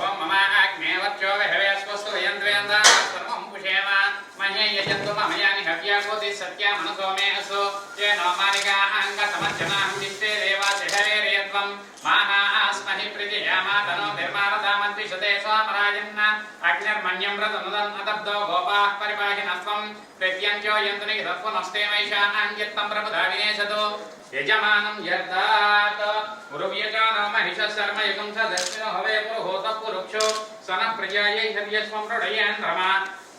ఓం మమాగ్నేవచ్చో విహవేశ్వస్తు యజ్ఞేంద్రాస్తర్మం పుషేమ మన్యయజంతు మమయాని హవ్యాకోతి సత్యా మనసోమే అసో. అగ్నిర్మణ్యం వ్రతముదన్ అతబ్దో గోపాః పరిపాహినస్వం ప్రత్యంచో యంతుని తత్వనస్తే మైషా అంజత్తం ప్రభుధా వినేశతు యజమానం యర్దాత్ పురువ్యజానో మహిష శర్మ యుగం స దర్శినో హవే పురుహూత పురుక్షో సన ప్రజాయై హర్యస్వం ప్రొడయన్ రమ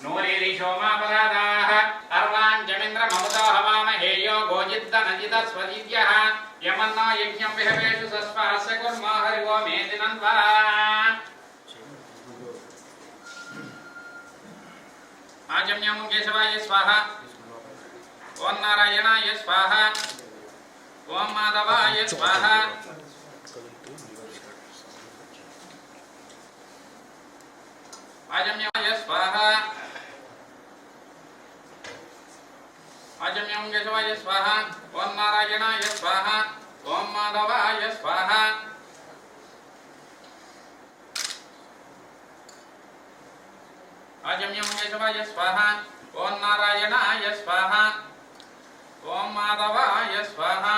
నూరిరిషో మాపరాదాః అర్వాంజమింద్ర మమతో హవామహేయో గోజిత్త నజిత స్వజిత్యః యమన్నో యజ్ఞం విహవేషు సస్పాస్య కుర్మో హరివో మేదినన్వా ఆజమ్యం आजम्यम केशवाय स्वाहा। ओम नारायणाय स्वाहा। ओम माधवाय स्वाहा। आजम्याय स्वाहा। आजम्यम केशवाय स्वाहा। ओम नारायणाय स्वाहा। ओम माधवाय स्वाहा। आजम्यम केशवाय स्वाहा। ओम नारायणाय स्वाहा। ओम माधवाय स्वाहा।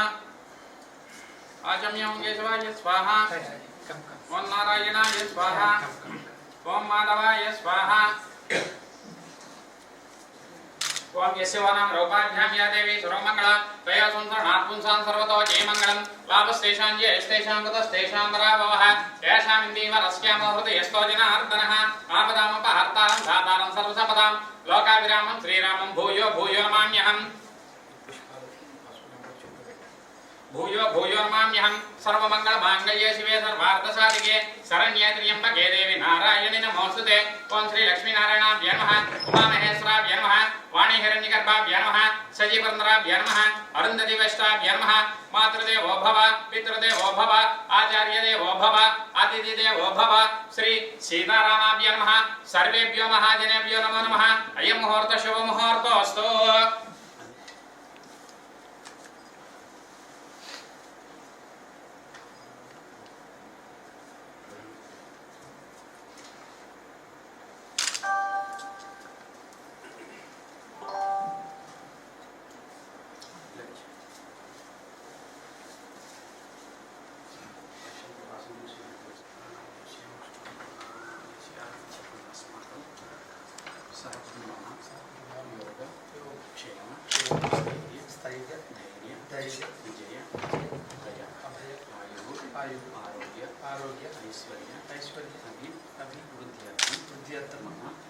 आजम्यम केशवाय स्वाहा। ओम नारायणाय स्वाहा। ओम माधवाय स्वाहा। ओम यस्यवानां रौपाभ्यां या देवी सर्वमङ्गला त्वया संसरणात् पुंसां सर्वतो जयमङ्गलं लाभस्तेषां जयस्तेषां गतस्तेषां पराभवः। तेषाम् रस्यम रस्यामहृत यस्तो जनार्दनः। आपदामपहर्तारं धातारं सर्वसपदां लोकाभिरामं, श्रीरामं, भूयो भूयो माम्यहं भूयो भूयो माम्यहं भूयोर्माम्यहं मांगल्ये शिवे, सर्वार्थसाधिके। शरण्येत्र्यम्बके देवि नारायणि नमोऽस्तु ते। ॐ श्रीलक्ष्मीनारायणाभ्य नमः। उमामहेश्वराभ्य नमः। वाणीहिरण्यगर्भाभ्य नमः सजीवन्द्राभ्य नमः अरुन्धतिवेष्टाभ्य नमः मातृदेवो भव, पितृदेवो भव, आचार्यदेवो भव, अतिथिदेवो भव, श्री सीतारामाभ्य नमः सर्वेभ्यो महाजनेभ्यो नमो नमः। अयं मुहूर्तशुभमुहूर्तोऽस्तु आयु आरोग्य आरोग्य ऐश्वर्य ऐश्वर्याभि अभिवृद्ध्य वृद्ध्यर्थम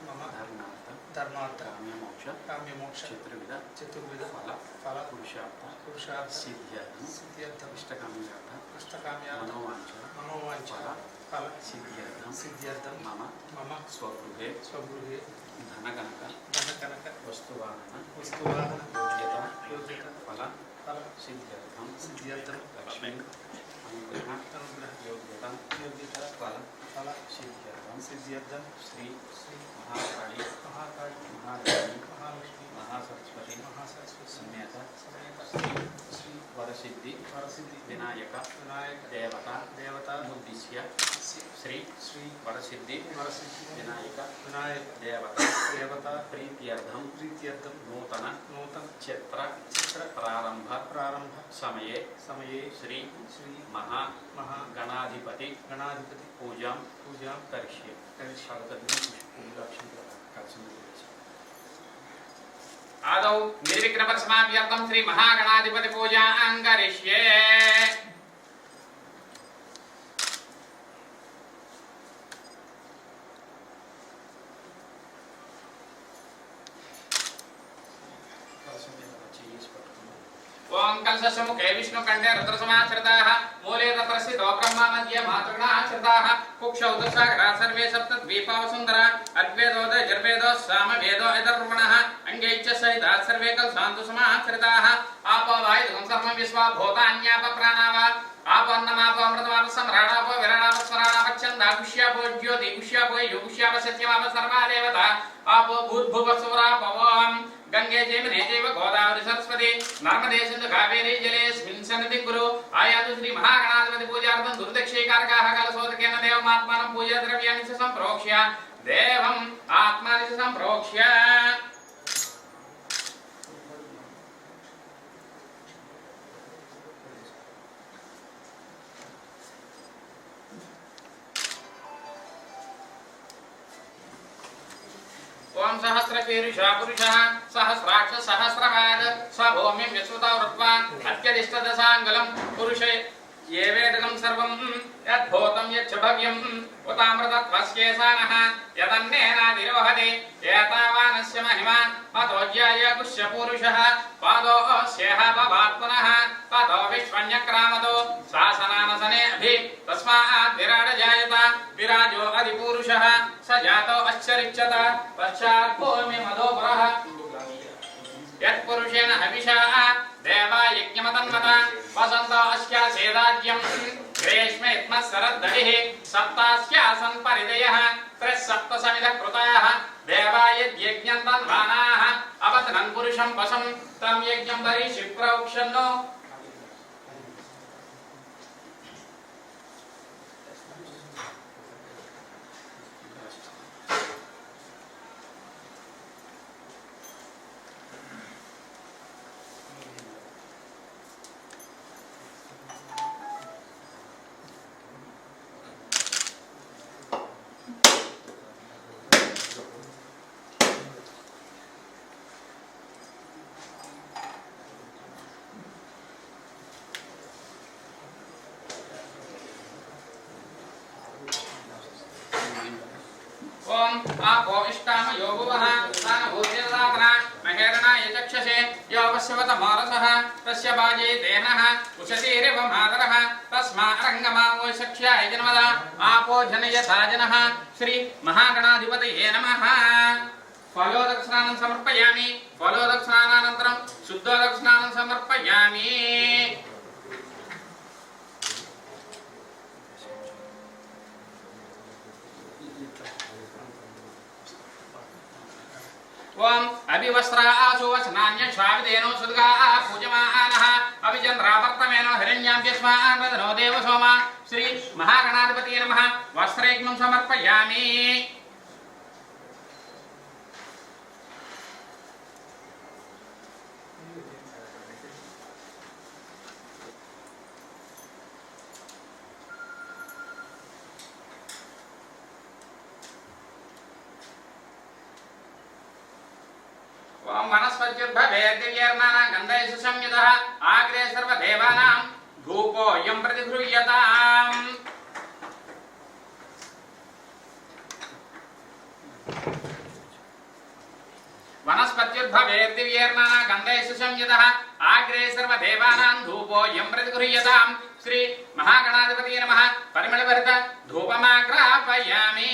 मम धर्मार्थ धर्मार्थ। काम्यमोक्ष काम्यमोक्ष चतुर्विध चतुर्विध। फल फल। पुरुषार्थ पुरुषार्थ। सिद्ध्यर्थम सिद्ध्यर्थम इष्टकाम्यार्थ इष्टकाम्यार्थ। मनोवांछ मनोवांछ फल सिद्ध्यर्थम सिद्ध्यर्थम मम मम। स्वगृहे स्वगृहे। धनकनक धनकनक। वस्तुवाहन वस्तुवाहन। योग्यता योग्यता। फल फल। सिद्ध्यर्थ सिद्ध्यर्थ लक्ष्मी। सिद्धियर्जन श्री श्री महाकाली महाकाली महादेवी महालक्ष्मी महासरस्वती महासरस्वती समेत श्री श्री वरसिद्धि वरसिद्धि विनायक विनायक देवता देवता उद्दिश्य श्री श्री वरसिद्धि वरसिद्धि। विनायक विनायक। देवता देवता प्रीत्यर्थं प्रीत्यर्थं। नूतन नूतन। क्षेत्र क्षेत्र प्रारंभ प्रारंभ। समये समये श्री श्री महा महा गणाधिपति गणाधिपति। पूजा पूजा करिष्ये। आदौ निर्विघ्नपरिसमाप्यर्थं श्री महागणाधिपतिपूजां करिष्ये। ओङ्कल्समुखे विष्णुकण्ठे रुद्रसमाश्रिताः, मूले तत्रस्थितो ब्रह्मा मध्ये मातृगणा आश्रिताः, कुक्षौ दशाग्रा सर्वे सप्त द्वीपावसुन्दरा अद्वेदोदय जर्वेदो सामवेदो यदर्वणः अङ्गे च सहिता सर्वे कल्सान्तु समाश्रिताः। आपो वायुधं सर्वं विश्वा भूतान्यापप्राणाव आपन्नमापमृतमापसम्राणापो विराणापस्मराणापच्छन्दापुष्यापो ज्योतिपुष्यापो युगुष्यापसत्यमापसर्वा देवता आपो भूर्भुवसुरापवम् గంగే చైవ నేచైవ గోదావరి సరస్వతి. నర్మదే సింధు కావేరీ జలేస్మిన్ సన్నిధి గురు. ఆయాతు శ్రీ మహాగణాధిపతి పూజార్థం దుర్దక్షీకారకాః కలసోదకేన దేవమాత్మానం పూజా ద్రవ్యాన్ని సంప్రోక్ష్య. దేవం ఆత్మాని సంప్రోక్ష్య. పేరుషాపురుష సహస్రాక్ష సహస్రవాద స్వభౌమ్యం విశ్వత వృత్వాన్ అత్యధిష్టదశాంగలం పురుషే ఏవేదనం సర్వం యద్భూతం యచ్చ భవ్యం ఉతామృతత్వస్యేసానః యదన్నేనాదిరోహతి ఏతావానస్య మహిమా మతోజ్యాయ కుష్య పురుషः పాదోస్యేహ భవాత్ పునః తతో విశ్వన్యక్రామతో శాసనానసనే అభి తస్మాత్ విరాడ జాయత విరాజో అధిపురుషः స జాతో అశ్చరిచ్చత పశ్చాత్ భూమి మధోపురः యత్పురుషేణ హవిషా దేవా వసంతాశ్య సేదాజ్యం గ్రేష్మేత్మ శరద్ధి సప్తాశ్య సన్ పరిదయ త్రిసప్త సమిధ కృతయ దేవాయజ్ఞం తన్వానా అవతనం పురుషం వశం తం యజ్ఞం పరి శుక్రౌక్షన్నో ओम आपोविष्टाम योगुवः तान भूतेदाग्रा महेरणा यचक्षसे योगस्यवत मारसः तस्य बाजे देनः उशतीरिव मादरः तस्मा रङ्गमामो सख्याय जन्मदा आपो जनयथा जनः श्री महागणाधिपतये नमः ఫలోదక్షిణానం సమర్పయామి ఫలోదక్షిణానంతరం శుద్ధోదక్షిణానం సమర్పయామి ఓం అభివస్రాసు వసనాన్యక్ష్వావిదేనో సుదుగా పూజమానః అభిచంద్రావర్తమేనో హిరణ్యాంభ్యస్మాన్ రదనో దేవసోమ శ్రీ మహాగణాధిపతి నమః వస్త్రైగ్మం సమర్పయామి संयुतः आग्रे सर्वदेवानां भूपोऽयं प्रतिगृह्यताम् वनस्पत्युर्भवेर्दिव्येर्नाना गन्धेषु संयुतः आग्रे सर्वदेवानां धूपोऽयं प्रतिगृह्यताम् श्री महागणाधिपति नमः परिमलभरित धूपमाग्रापयामि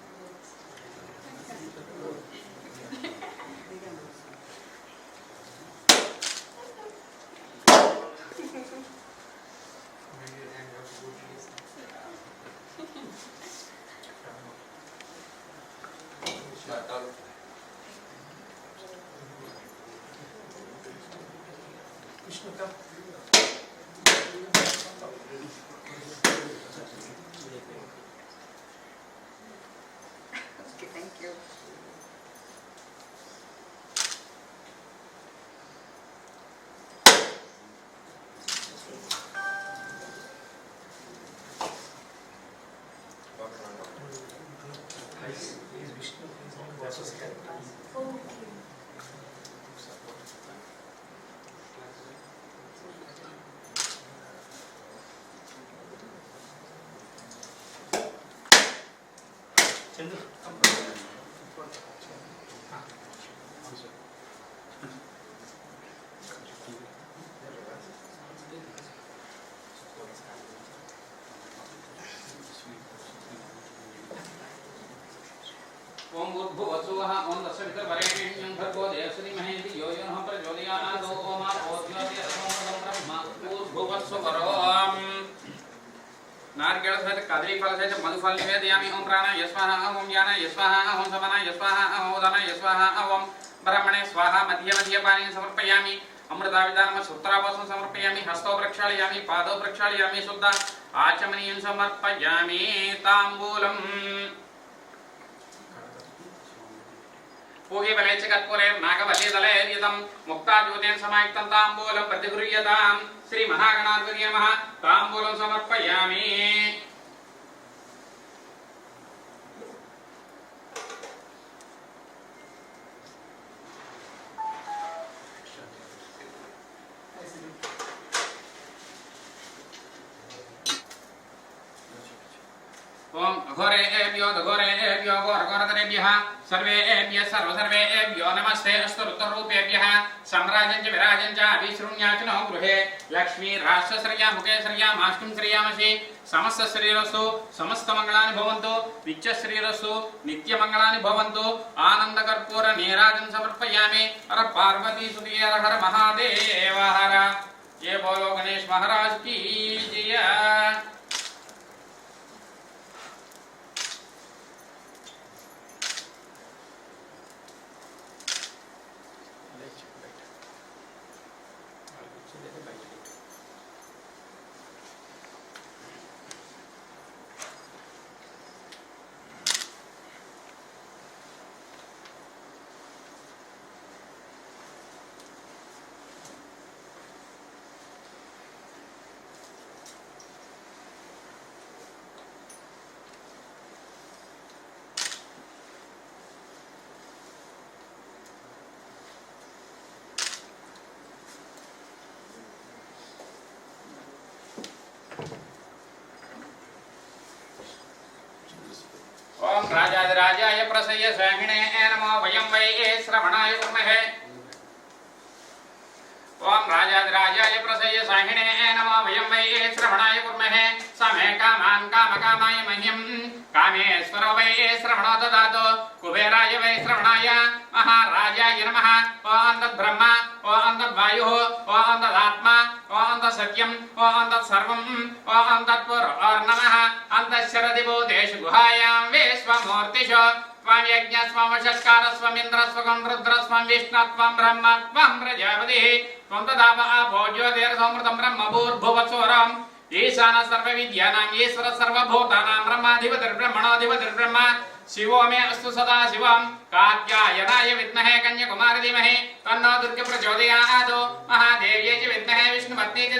Okay, Şimdi ओम ऊर्भु वसुवः ओम दशवितवरेण्यं भर्गो देवसुधिमहे यो यो नः प्रचोदयात् ओम ओद्योति रसोमदं ब्रह्म ऊर्भुवस्वरो కదలీ ఫల సహిత మధుఫల నివేదయామి ఓం ప్రాణ యస్వాహ ఓం యాన యస్వాహ ఓం సమన యస్వాహ ఓం ఉదన యస్వాహ ఓం బ్రహ్మణే స్వాహ మధ్య మధ్య పానీ సమర్పయామి అమృతావిధానమ సూత్రాభాసం సమర్పయామి హస్తో ప్రక్షాళయామి పాదో ప్రక్షాళయామి శుద్ధ ఆచమనీయం సమర్పయామి పూగి బలే చ కర్పూరే నాగవల్లి సమాయుక్తం తాంబూలం ప్రతిగృహ్యతాం శ్రీ మహాగణాధిపతి నమః. తాంబూలం సమర్పయామి. ఓం అఘోరేభ్యో దఘోరేభ్యో ఘోరఘోరతరేభ్య సర్వేభ్య సర్వసర్వేభ్యో నమస్తే అస్తు రుద్రూపేభ్య సమ్రాజం చ విరాజం చ అభిశృణ్యాచనో గృహే. లక్ష్మీ రాష్ట్రశ్రయా ముఖేశ్రయా మాష్కిం శ్రేయామసి. సమస్త శ్రీరస్సు సమస్త మంగళాని భవంతు నిత్య శ్రీరస్సు నిత్య మంగళాని భవంతు ఆనంద కర్పూర నీరాజం సమర్పయామి. హర పార్వతీ సుధీర హర మహాదేవ హర ఏ బోలో గణేష్ మహారాజ్ కీ జయ. राजाय प्रसय स्वामिने नमो वयं वै श्रवणाय कुर्महे। ओम राजाधिराजाय प्रसय साहिणे नमो वयं वै श्रवणाय कुर्महे। समे कामान् कामकामाय मह्यं। कामेश्वरो वै श्रवणो ददातु। कुबेराय वै, श्रवणाय। महाराजाय नमः। ओम तत् ब्रह्म ओम तत् वायुः ओम तत् आत्मा ओम तत् सत्यम ओम तत् सर्वम ओम तत् पुरोर्नमः अन्तश्चरति भूतेषु गुहायां विश्वमूर्तिषु त्वं यज्ञस्वमशस्कार स्वमिन्द्रस्वकं रुद्रस्वं विष्णुत्वं ब्रह्म, त्वं प्रजापतिः, त्वं तदाप आपो ज्योतिर्संमृतं ब्रह्म भूर्भुवत्सोरम्। ईशान सर्वविद्यानाम् ईश्वर सर्वभूतानां ब्रह्माधिपतिर्ब्रह्मणाधिपतिर्ब्रह्म शिवो मे अस्तु सदा शिवम्। कात्यायनाय विद्महे कन्याकुमारी धीमहि। तन्नो दुर्गे प्रचोदयात्। महादेव्यै च विद्महे विष्णुपत्नी च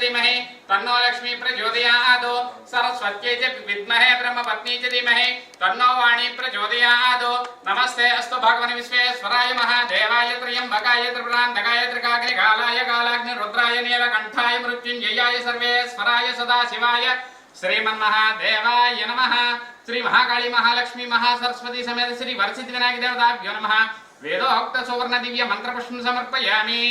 तन्नो लक्ष्मी प्रचोदयात्। सरस्वत्यै च विद्महे ब्रह्मपत्नी च धीमहि। तन्नो वाणी प्रचोदयात्। नमस्ते अस्तु भगवन् विश्वेश्वराय महादेवाय त्र्यम्बकाय त्रिपुरान्तकाय त्रिकाग्निकालाय कालाग्निरुद्राय नीलकण्ठाय मृत्युञ्जयाय सर्वेश्वराय सदाशिवाय శ్రీమన్మహాదేవాయ నమ. శ్రీ మహాకాళి మహాలక్ష్మి మహాసరస్వతి సమేత శ్రీ వరసిద్ధి వినాయక దేవతాభ్యో నమ. వేదోక్త సువర్ణ దివ్య మంత్రపుష్పం సమర్పయామి.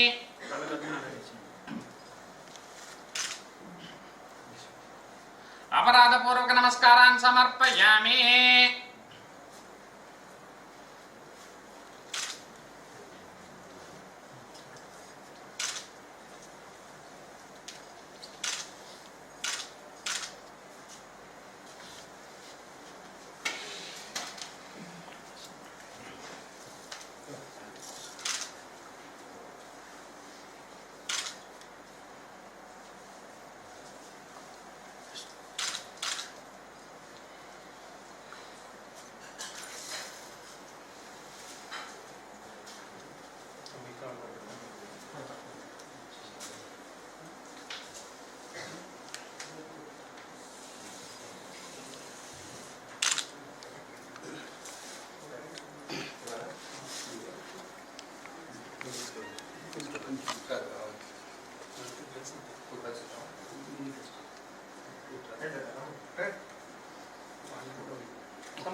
అపరాధపూర్వక నమస్కారాన్ని సమర్పయామి.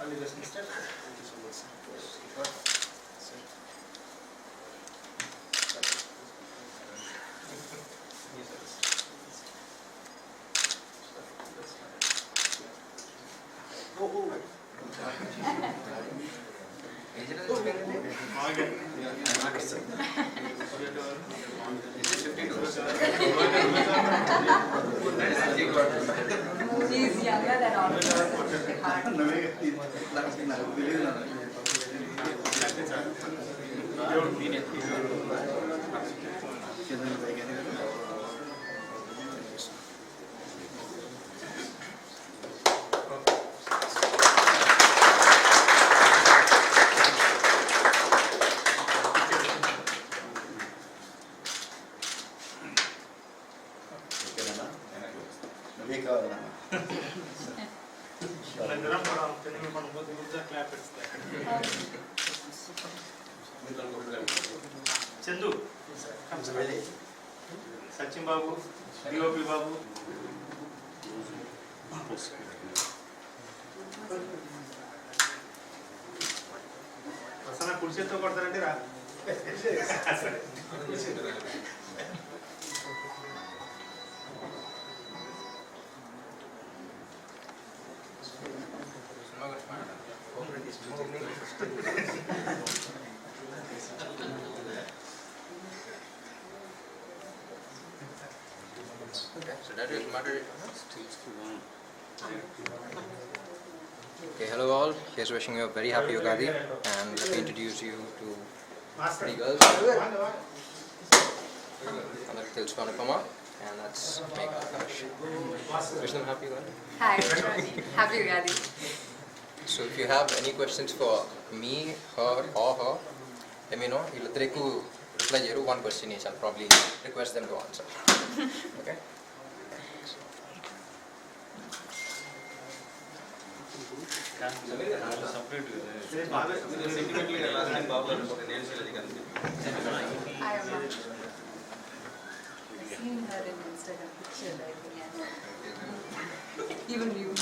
Only the sister and the solution. Yes, it was. కుడిచేత్తో కొడతారండి So that is matter Still. Okay, hello all. Here's wishing you a very happy Ugadi and let me introduce you to three girls. Another Tils Panupama and that's Megha Wish them happy Ugadi. Hi, happy Ugadi. So if you have any questions for me, her or her, let me know. You'll reply one question each. I'll probably request them to answer. Okay? I am not sure. I've seen her in Instagram picture, I think, even you.